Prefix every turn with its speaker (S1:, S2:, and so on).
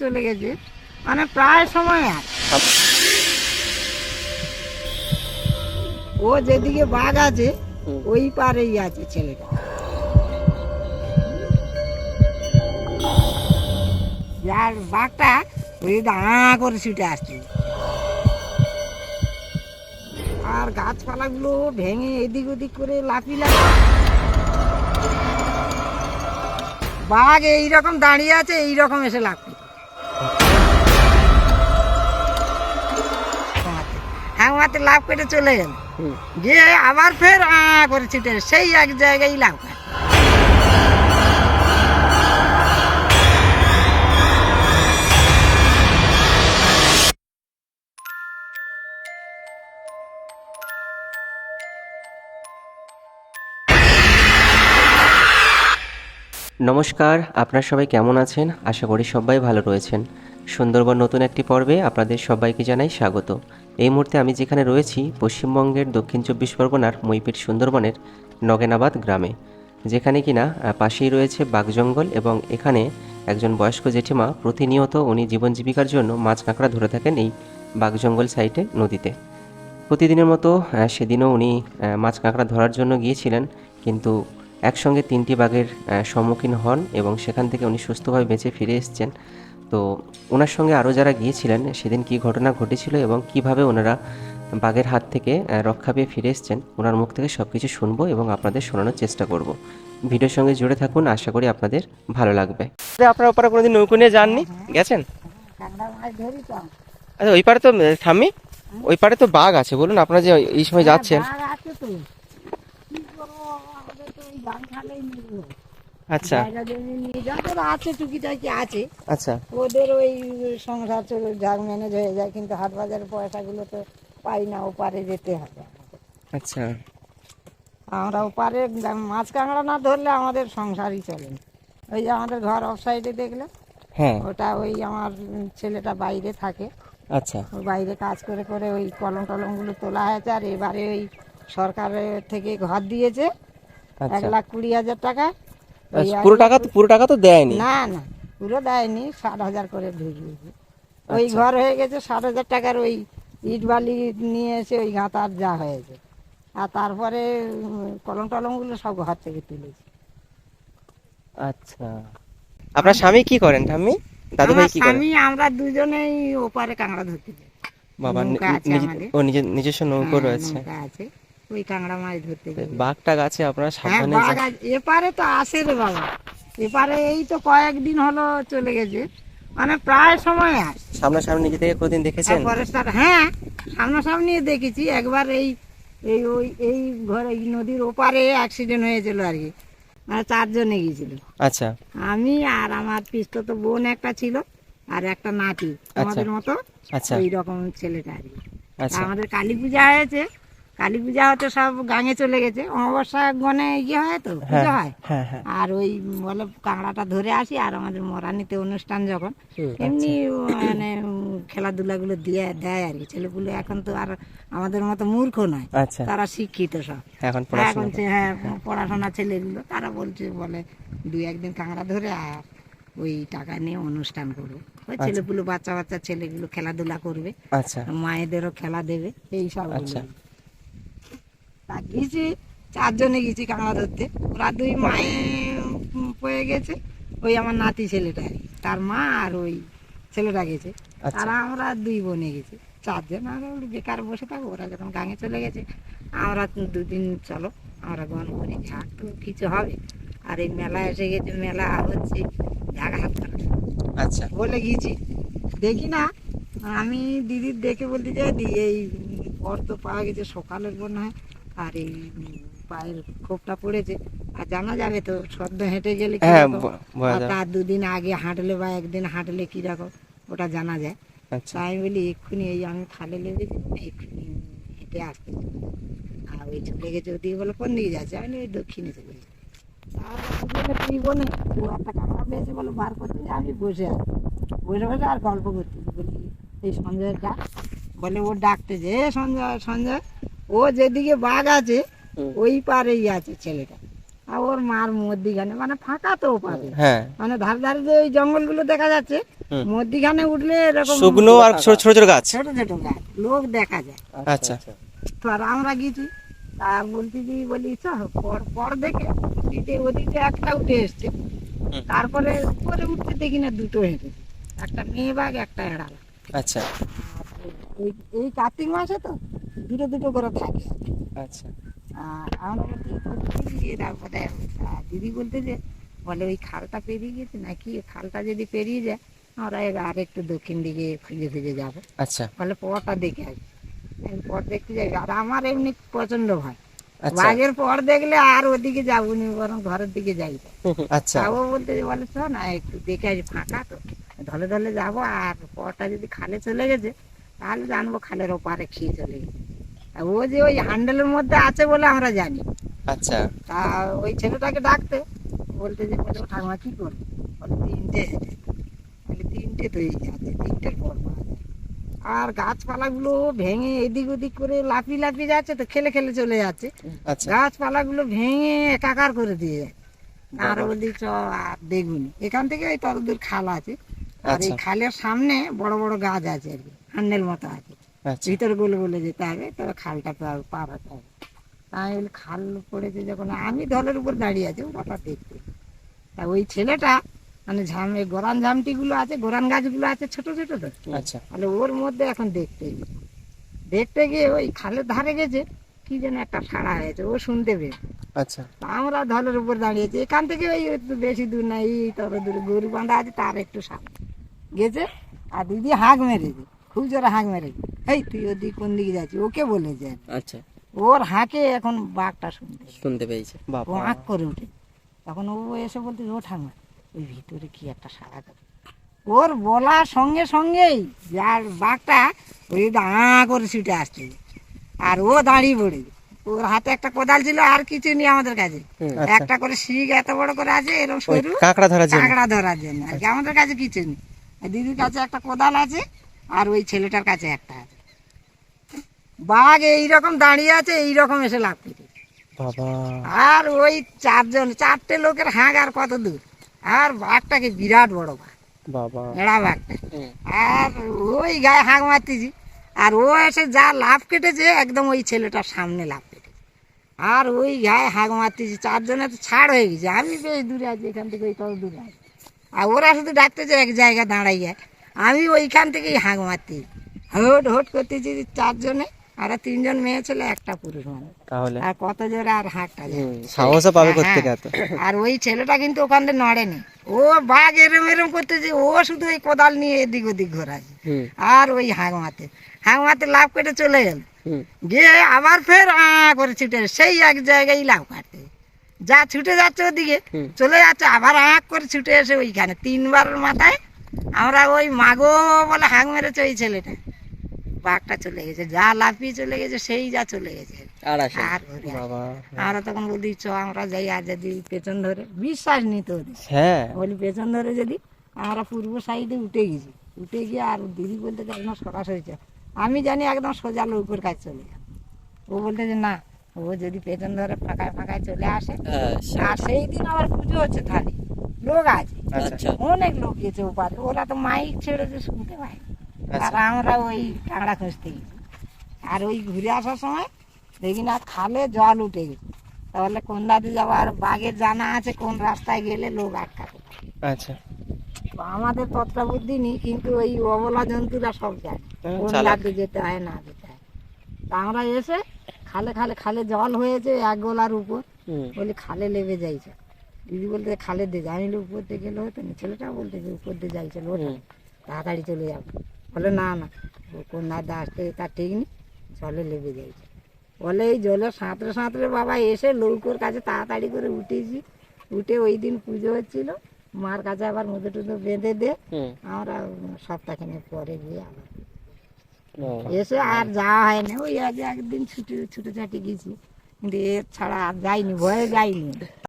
S1: চলে গেছে। মানে প্রায় সময় আর। ও যেদিকে বাঘ আছে, ওই পারেই আছে ছেলেটা। যার বাঘটা ওই দা করে ছুটে আসছে। আর গাছপালাগুলো ভেঙে এদিক ওদিক করে লাফি লাফি বাঘ এইরকম দাঁড়িয়ে আছে, এইরকম এসে লাফি হাঙাতে লাভ করে চলে গেল। গিয়ে আবার ফের আ করে ছুটে। সেই এক জায়গায় লাভ করে।
S2: নমস্কার আপনারা সবাই কেমন আছেন? আশা করি সবাই ভালো রয়েছেন। সুন্দরবন নতুন একটি পর্বে আপনাদের সবাইকে জানাই স্বাগত। এই মুহূর্তে আমি যেখানে রয়েছি, পশ্চিমবঙ্গের দক্ষিণ চব্বিশ পরগনার মইপিট সুন্দরবনের নগেনাবাদ গ্রামে। যেখানে কিনা পাশেই রয়েছে বাঘজঙ্গল এবং এখানে একজন বয়স্ক জেঠিমা প্রতিনিয়ত উনি জীবন জীবিকার জন্য মাছ কাঁকড়া ধরে থাকেন এই বাঘজঙ্গল সাইটে, নদীতে। প্রতিদিনের মতো সেদিনও উনি মাছ কাঁকড়া ধরার জন্য গিয়েছিলেন, কিন্তু একসঙ্গে তিনটি বাঘের সম্মুখীন হন এবং সেখান থেকে উনি সুস্থভাবে বেঁচে ফিরে এসেছেন। তো ওনার সঙ্গে আরও যারা গিয়েছিলেন সেদিন কী ঘটনা ঘটেছিল এবং কীভাবে ওনারা বাঘের হাত থেকে রক্ষা পেয়ে ফিরে এসেছেন ওনার মুখ থেকে সব কিছু শুনব এবং আপনাদের শোনানোর চেষ্টা করব। ভিডিওর সঙ্গে জুড়ে থাকুন আশা করি আপনাদের ভালো লাগবে। আপনার ওপারে কোনোদিন নৌকো নিয়ে যাননি? গেছেন? আচ্ছা ওই পারে তো থামি ওই পারে তো বাঘ আছে বলুন আপনারা যে এই সময় যাচ্ছেন। আচ্ছা।
S1: আছে টুকিটাকি আছে।
S2: আচ্ছা।
S1: ওদের ওই সংসার চলে যাক ম্যানেজ হয়ে যায় কিন্তু হাট বাজারের পয়সাগুলো তো পাই না ওপারে যেতে হবে
S2: আচ্ছা।
S1: আমরা ওপারে মাছ কাঁকড়া না ধরলে আমাদের সংসারই চলে না। ওই যে আমাদের ঘর অফ সাইডে দেখলে?
S2: হ্যাঁ।
S1: ওটা ওই আমার ছেলেটা বাইরে থাকে।
S2: আচ্ছা।
S1: বাইরে কাজ করে করে ওই কলম টলমগুলো তোলা হয়েছে আর এবারে ওই সরকারের থেকে ঘর দিয়েছে এক
S2: আচ্ছা
S1: লাখ কুড়ি হাজার টাকা। এক
S2: পুরো টাকা তো পুরো টাকা তো দেয়নি?
S1: না না পুরো দেয়নি ষাট হাজার করে ঢুকিয়েছে। ওই ঘর হয়ে গেছে ষাট হাজার টাকার ওই ইট বালি নিয়ে এসে ওই গাঁতার যা হয়েছে। আর তারপরে কলম টলমগুলো সব ঘর থেকে তুলেছে।
S2: আচ্ছা। আপনার স্বামী কি করেন ঠাম্মি? দাদু ভাই কি করেন?
S1: স্বামী আমরা দুজনেই ওপারে কাঁকড়া ধরতে যাই।
S2: বাবা। ও নিজের নিজস্ব নৌকো
S1: হ্যাঁ,
S2: রয়েছে।
S1: আছে। ওই কাঁকড়া মাছ ধরতে
S2: বাঘটা গাছে আপনারা
S1: হ্যাঁ
S2: সাবধানে।
S1: এপারে তো আসে রে বাবা। এপারে এই তো কয়েকদিন হলো চলে গেছে। মানে প্রায় সময় আসে
S2: সামনাসামনি নিজে থেকে কোনদিন দেখেছেন?
S1: ফরেস্টার হ্যাঁ সামনাসামনি দেখেছি। একবার এই এই ওই এই ঘরে এই নদীর ওপারে অ্যাক্সিডেন্ট হয়েছিল আর কি। মানে চারজনে গিয়েছিল।
S2: আচ্ছা।
S1: আমি আর আমার পিস্ত তো বোন একটা ছিল আর একটা নাতি। আমাদের মতো
S2: আচ্ছা।
S1: ওই রকম ছেলেটা আর কি।
S2: আচ্ছা।
S1: আমাদের কালী পূজা হয়েছে। কালী পূজা হতে সব গাঙে চলে গেছে। অমাবস্যা গনে ইয়ে হয় তো
S2: হ্যাঁ
S1: পুজো হয়।
S2: হ্যাঁ হ্যাঁ।
S1: আর ওই বলে কাঁকড়াটা ধরে আসি আর আমাদের মরানিতে অনুষ্ঠান যখন এমনি মানে উম, খেলাধুলাগুলো দিয়ে দেয় আর কি। ছেলেগুলো এখন তো আর আমাদের মতো মূর্খ নয়।
S2: আচ্ছা।
S1: তারা শিক্ষিত সব।
S2: এখন
S1: হ্যাঁ পড়াশোনা ছেলেগুলো তারা বলছে বলে দুই একদিন কাঁকড়া ধরে আর ওই টাকা নিয়ে অনুষ্ঠান করব ওই ছেলেগুলো বাচ্চা বাচ্চা ছেলেগুলো খেলাধুলা করবে।
S2: আচ্ছা।
S1: মায়েদেরও খেলা দেবে এই সব
S2: আচ্ছা।
S1: তা গেছি চারজনে গেছি কাঁকড়া ধরতে। ওরা দুই মায়ে পয়ে গেছে ওই আমার নাতি ছেলেটা আর কি। তার মা আর ওই ছেলেটা গেছে।
S2: আচ্ছা।
S1: তারা আমরা দুই বোনে গেছি। চারজন আর বেকার বসে থাকব ওরা যখন গাঙে চলে গেছে আমরা দুদিন চলো আমরা গন করি ঝাঁক তো কিছু হবে। আর এই মেলা এসে গেছে মেলা হচ্ছে ঝাঁক হাত করা
S2: আচ্ছা।
S1: বলে গিয়েছি দেখি না আমি দিদির দেখে বলতে যাই দি এই তো পাওয়া গেছে সকালের পর নয় আর এই পায়ের খোপটা পড়েছে আর জানা যাবে তো সদ্য হেঁটে গেলে
S2: হ্যাঁ
S1: তার দুদিন আগে হাঁটলে বা একদিন হাঁটলে কীরকম ওটা জানা যায়।
S2: আচ্ছা।
S1: তাই আমি বলি এক্ষুনি এই আমি খালে লেগেছি এক্ষুনি হেঁটে আসতে আর ওই চলে গেছে ওদিকে বলে কোন দিকে যাচ্ছে? আমি ওই দক্ষিণে চলে গেছে ও একটা কাঁকড়া পেয়েছে বলে বার করতে আমি বসে আছি। বসে বসে আর গল্প করতে বলি এই সঞ্জয়ের ডাক বলে ও ডাকতে যে সঞ্জয় সঞ্জয়। ও যেদিকে বাঘ আছে ওই পারেই আছে ছেলেটা। আর ওর মার মধ্যিখানে মানে ফাঁকা তো পাবে
S2: হ্যাঁ।
S1: মানে ধারে ধারে যে ওই জঙ্গলগুলো দেখা যাচ্ছে মধ্যিখানে উঠলে এরকম
S2: শুকনো আর ছোট ছোট ছোট গাছ।
S1: ছোট ছোট গাছ লোক দেখা যায়।
S2: আচ্ছা।
S1: তো আর আমরা গেছি তা বলছি যে বলি চ পর পর দেখে ওদিকে ওদিকে একটা উঠে এসছে। তারপরে উপরে উঠতে দেখি না দুটো হেঁটে। একটা মেয়ে বাঘ একটা এড়াল
S2: আচ্ছা।
S1: এই এই কার্তিক মাসে তো দুটো দুটো করে থাকে।
S2: আচ্ছা।
S1: আর আমরা বলছি "কোথায় এরা বোধহয় দিদি বলতে যে বলে ওই খালটা পেরিয়ে গেছে নাকি? খালটা যদি পেরিয়ে যায় আমরা এবার আর একটু দক্ষিণ দিকে খুঁজে খুঁজে যাব।
S2: আচ্ছা।
S1: বলে পরটা দেখে আসি আমি পর দেখতে যাই আর আমার এমনি প্রচণ্ড ভয়।
S2: আচ্ছা।
S1: বাঘের পর দেখলে আর ওদিকে যাব নি বরং ঘরের দিকে যাই।
S2: আচ্ছা।
S1: যাব বলতে বলে শোন না একটু দেখে আসি ফাঁকা তো। ধলে ধলে যাব আর পরটা যদি খালে চলে গেছে তাহলে জানব খালের ওপারে খেয়ে চলে গেছে। ও যে ওই হ্যান্ডেলের মধ্যে আছে বলে আমরা জানি।
S2: আচ্ছা।
S1: তা ওই ছেলেটাকে ডাকতে। বলতে যে বলে ঠাকুমা কি করবে? বলে তিনটে। বলে তিনটে তো এই আছে তিনটের পর পাওয়া যায়।" আর গাছপালাগুলো ভেঙে এদিক ওদিক করে লাফি লাফি যাচ্ছে তো খেলে খেলে চলে যাচ্ছে।
S2: আচ্ছা।
S1: গাছপালাগুলো ভেঙে একাকার করে দিয়ে যায়। আর বলি চ আর দেখুনি। এখান থেকে ওই ততদূর খাল আছে। আর এই
S2: আচ্ছা।
S1: খালের সামনে বড় বড় গাছ আছে আর কি হ্যান্ডেল মতো আছে। ভিতরে গোলে গোলে যেতে হবে তবে খালটা পার পার হতে হবে। বলি খাল পড়েছে যখন আমি ধলের উপর দাঁড়িয়ে আছি ওটা দেখতে। তা ওই ছেলেটা মানে ঝাম এই গোরান ঝামটিগুলো আছে গোরান গাছগুলো আছে ছোট ছোট তো।
S2: আচ্ছা।
S1: তাহলে ওর মধ্যে এখন দেখতে দেখতে গিয়ে ওই খালের ধারে গেছে কি যেন একটা সাড়া হয়েছে ও শুনতে পেয়ে
S2: আচ্ছা।
S1: তা আমরা ধলের উপর দাঁড়িয়েছি এখান থেকে ওই একটু বেশি দূর নাই এই তত দূরে গরু বাঁধা আছে তার একটু সামনে। গেছে আর দিদি হাঁক মেরেছে খুব জোরে হাঁক মেরেছে। এই তুই ওদিক কোন দিকে যাচ্ছিস? ওকে আর কি।
S2: আচ্ছা।
S1: ওর হাঁকে এখন বাঘটা শুনতে। পেয়েছে।
S2: শুনতে পেয়েছে।
S1: ও
S2: বাবা
S1: আঁক করে উঠে তখন ও এসে বলতে ও ঠাকুমা ওই ভিতরে কি একটা সারা করে? ওর বলার সঙ্গে সঙ্গেই যার বাঘটা ওই আঁ করে ছুটে আসছে। আর ও দাঁড়িয়ে পড়ে। ওর হাতে একটা কোদাল ছিল আর কিছু নেই আমাদের কাছে।
S2: আচ্ছা।
S1: একটা করে শিখ এত বড় করে আছে এরকম সরু।
S2: কাঁকড়া ধরার জন্য।
S1: কাঁকড়া ধরার জন্য। আর কি আমাদের কাছে কিছু নেই। দিদির কাছে একটা কোদাল আছে আর ওই ছেলেটার কাছে একটা আছে। বাঘ এইরকম দাঁড়িয়ে আছে এইরকম এসে লাভ পেতে
S2: বাবা।
S1: আর ওই চারজন চারটে লোকের হাঁক আর কত দূর? আর বাঘটাকে বিরাট বড় বাঘ।
S2: বাবা।
S1: এড়া বাঘটা। আর ওই গায়ে হাঁক মারতেছি আর ও এসে যা লাভ কেটেছে একদম ওই ছেলেটার সামনে লাভ কেটেছে। আর ওই গায়ে হাঁক মারতেছি চারজনে তো ছাড় হয়ে গেছে। আমি বেশ দূরে আছি এখান থেকে ওই কত দূরে আছি। আর ওরা শুধু ডাকতেছে এক জায়গায় দাঁড়াইয়া। আমি ওইখান থেকেই হাঁক মারতেছি। হোট হোট করতেছি চারজনে। আর তিনজন মেয়ে ছেলে একটা পুরুষ মানুষ।
S2: তাহলে?
S1: আর কত জোরে আর হাঁকটা
S2: সাহসও পাবে
S1: হ্যাঁ,
S2: করতে এত?
S1: আর ওই ছেলেটা কিন্তু ওখান থেকে নড়েনি। ও বাঘ এরম এরম করতেছে ও শুধু ওই কোদাল নিয়ে এদিক ওদিক ঘোরাছে আর ওই হাঁক মারতে হাঁক মারতে লাভ কেটে চলে গেল গিয়ে আবার ফের আ করে ছুটে। সেই এক জায়গায় লাভ কাটতে যা ছুটে যাচ্ছে ওদিকে চলে যাচ্ছে আবার আঁক করে ছুটে এসে ওইখানে। তিনবার মাথায় আমরা ওই মাগো বলে হাঁক মেরেছে ওই ছেলেটা। বাঘটা চলে গেছে যা লাফিয়ে চলে গেছে সেই যা চলে গেছে।
S2: আর
S1: আমরা তখন বলি চ আমরা যাই আর যদি পেছন ধরে বিশ্বাস নিত ওদের
S2: হ্যাঁ।
S1: বলি পেছন ধরে যদি আমরা পূর্ব সাইডে উঠে গেছি উঠে গিয়ে আর দিদি বলতে একদম সরাসরি আমি জানি একদম সোজা লোকের কাছে চলে যাবে। ও বলতে যে না ও যদি পেছন ধরে ফাঁকায় ফাঁকায় চলে আসে আর সেই দিন আবার পুজো হচ্ছে থালি। লোক আছে।
S2: আচ্ছা।
S1: অনেক লোক গেছে ওপারে। ওরা তো মাইক ছেড়েছে শুনতে পায়। আর আমরা ওই কাঁকড়া খুঁজতে। আর ওই ঘুরে আসার সময় দেখি না খালে জল উঠে গেছে। তাহলে কোন দাদি যাবার বাঘের জানা আছে কোন রাস্তায় গেলে লোক আটকাতে পারে।
S2: আচ্ছা।
S1: আমাদের ততটা বুদ্ধি নেই কিন্তু ওই অবলা জন্তুরা সব জানে কোন
S2: চালাক।
S1: যেতে হয় না যেতে হয়। তা আমরা এসে খালে খালে খালে জল হয়েছে এক গোলার উপর। বলি খালে লেবে যাইছে। দিদি বলতে খালে দিয়ে আমি উপর দিয়ে গেলে হতো ছেলেটা বলতে যে উপর দিয়ে যাইছে। তাড়াতাড়ি চলে যাব। বলে না না ও কোন দাদা আসতে তার ঠিক নেই জলে লেবে যাইছে বলে এই জলে সাঁতরে সাঁতরে বাবা এসে লৌকোর কাছে তাড়াতাড়ি করে উঠেছি। উঠে ওই দিন পুজো হচ্ছিল। মার কাছে আবার মুদে টুদো বেঁধে দে। আমরা সপ্তাহখানেক পরে গিয়ে আবার এসে আর যাওয়া হয়নি ওই আগে একদিন ছুটে ছুটে ছাটি গেছি। কিন্তু এর ছাড়া আর যাইনি ভয়ে যাইনি।